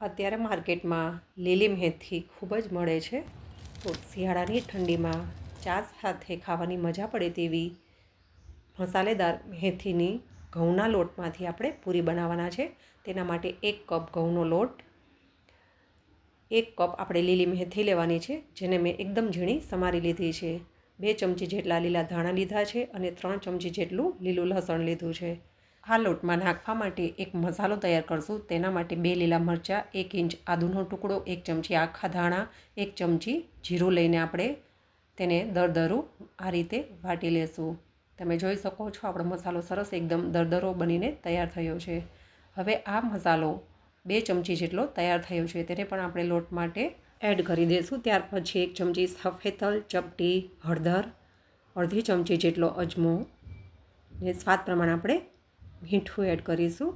અત્યારે માર્કેટમાં લીલી મેથી ખૂબ જ મળે છે. તો શિયાળાની ઠંડીમાં ચા સાથે ખાવાની મજા પડે તેવી મસાલેદાર મેથીની ઘઉંના લોટમાંથી આપણે પૂરી બનાવવાના છે. તેના માટે એક કપ ઘઉંનો લોટ, એક કપ આપણે લીલી મેથી લેવાની છે, જેને મેં એકદમ ઝીણી સમારી લીધી છે. બે ચમચી જેટલા લીલા ધાણા લીધા છે અને ત્રણ ચમચી જેટલું લીલું લસણ લીધું છે. આ લોટમાં નાખવા માટે એક મસાલો તૈયાર કરશું. તેના માટે બે લીલા મરચાં, એક ઇંચ આદુનો ટુકડો, એક ચમચી આખા ધાણા, એક ચમચી જીરું લઈને આપણે તેને દરદરું આ રીતે વાટી લેશું. તમે જોઈ શકો છો આપણો મસાલો સરસ એકદમ દરદરો બનીને તૈયાર થયો છે. હવે આ મસાલો બે ચમચી જેટલો તૈયાર થયો છે, તેને પણ આપણે લોટ માટે એડ કરી દઈશું ત્યાર પછી એક ચમચી સફેદ ચપટી હળદર, અડધી ચમચી જેટલો અજમો ને સ્વાદ પ્રમાણે આપણે મીઠું એડ કરીશું.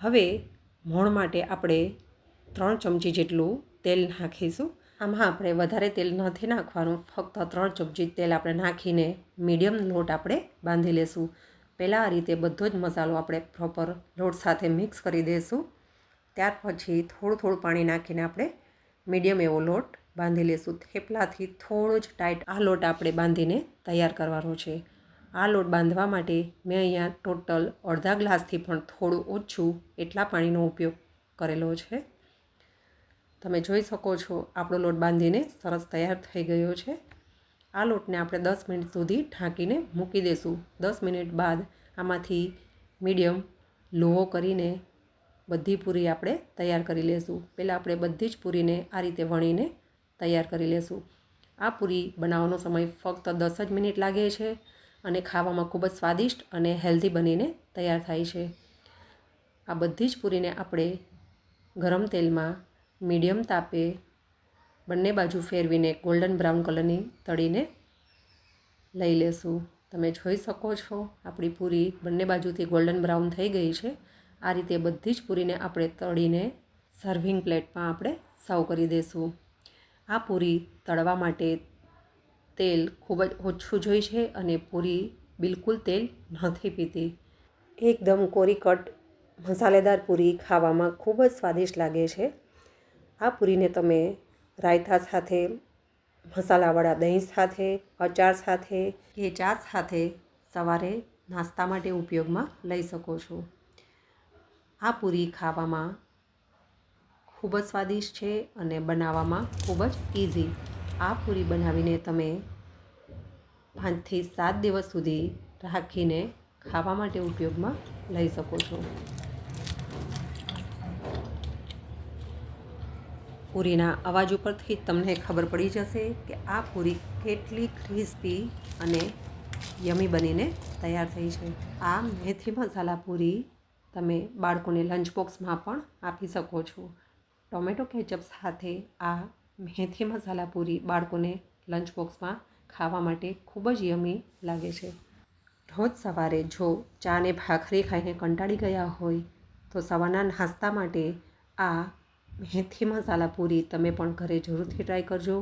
હવે મોણ માટે આપણે ત્રણ ચમચી જેટલું તેલ નાખીશું. આમાં આપણે વધારે તેલ નથી નાખવાનું, ફક્ત ત્રણ ચમચી તેલ આપણે નાખીને મીડિયમ લોટ આપણે બાંધી લેશું. પહેલાં આ રીતે બધો જ મસાલો આપણે પ્રોપર લોટ સાથે મિક્સ કરી દઈશું ત્યાર પછી થોડું થોડું પાણી નાખીને આપણે મીડિયમ એવો લોટ બાંધી લેશું. થેપલાથી થોડો જ ટાઈટ આ લોટ આપણે બાંધીને તૈયાર કરવાનો છે. આ લોટ બાંધવા માટે મેં અહીંયા ટોટલ અડધા ગ્લાસથી પણ થોડું ઓછું એટલા પાણીનો ઉપયોગ કરેલો છે. તમે જોઈ શકો છો, આપણો લોટ બાંધીને સરસ તૈયાર થઈ ગયો છે. આ લોટને આપણે દસ મિનિટ સુધી ઢાંકીને મૂકી દઈશું દસ મિનિટ બાદ આમાંથી મીડિયમ લોહો કરીને બધી પૂરી આપણે તૈયાર કરી લેશું. પહેલાં આપણે બધી જ પૂરીને આ રીતે વણીને તૈયાર કરી લેશું. આ પૂરી બનાવવાનો સમય ફક્ત દસ જ મિનિટ લાગે છે. અને ખાવામાં ખૂબ જ સ્વાદિષ્ટ અને હેલ્ધી બનીને તૈયાર થાય છે. આ બધી જ પૂરીને આપણે ગરમ તેલમાં મીડિયમ તાપે બંને બાજુ ફેરવીને ગોલ્ડન બ્રાઉન કલરની તળીને લઈ લેશું. તમે જોઈ શકો છો, આપણી પૂરી બંને બાજુથી ગોલ્ડન બ્રાઉન થઈ ગઈ છે. આ રીતે બધી જ પૂરીને આપણે તળીને સર્વિંગ પ્લેટમાં આપણે સર્વ કરી દઈશું આ પૂરી તળવા માટે તેલ ખૂબ જ ઓછું જોઈ છે અને પૂરી બિલકુલ તેલ નથી પીતી. એકદમ કોરી કટ મસાલેદાર પૂરી ખાવામાં ખૂબ જ સ્વાદિષ્ટ લાગે છે. આ પૂરીને તમે રાયતા સાથે, મસાલાવાળા દહીં સાથે, અચાર સાથે કે ચા સાથે સવારે નાસ્તા માટે ઉપયોગમાં લઈ શકો છો. આ પૂરી ખાવામાં ખૂબ જ સ્વાદિષ્ટ છે અને બનાવવામાં ખૂબ જ ઇઝી આ પૂરી બનાવીને તમે પાંચથી સાત દિવસ સુધી રાખીને ખાવા માટે ઉપયોગમાં લઈ શકો છો. પૂરીના અવાજ ઉપરથી તમને ખબર પડી જશે કે આ પૂરી કેટલી ક્રિસ્પી અને યમી બનીને તૈયાર થઈ છે. આ મેથી મસાલા પૂરી તમે બાળકોને લંચ બોક્સમાં પણ આપી શકો છો. ટોમેટો કેચઅપ સાથે આ મેથી મસાલા પૂરી બાળકોને લંચ બોક્સમાં ખાવા માટે ખૂબ જ યમી લાગે છે. રોજ સવારે જો ચા ને ભાખરી ખાઈને કંટાળી ગયા હોય, તો સવારના નાસ્તા માટે આ મેથી મસાલા પૂરી તમે પણ ઘરે જરૂરથી ટ્રાય કરજો.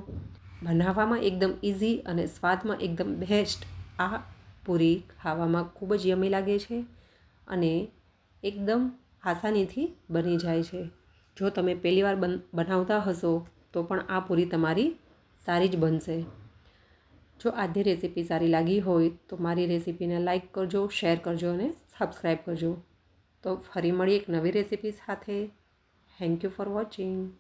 બનાવવામાં એકદમ ઇઝી અને સ્વાદમાં એકદમ બેસ્ટ આ પૂરી ખાવામાં ખૂબ જ યમી લાગે છે અને એકદમ આસાનીથી બની જાય છે. જો તમે પહેલીવાર બન, બનાવતા હશો તો પણ આ પૂરી તમારી સારી જ બનશે. જો આજની રેસીપી સારી લાગી હોય તો મારી રેસીપીને લાઈક કરજો, શેર કરજો અને સબસ્ક્રાઈબ કરજો. તો ફરી મળી એક નવી રેસીપી સાથે. Thank you for watching.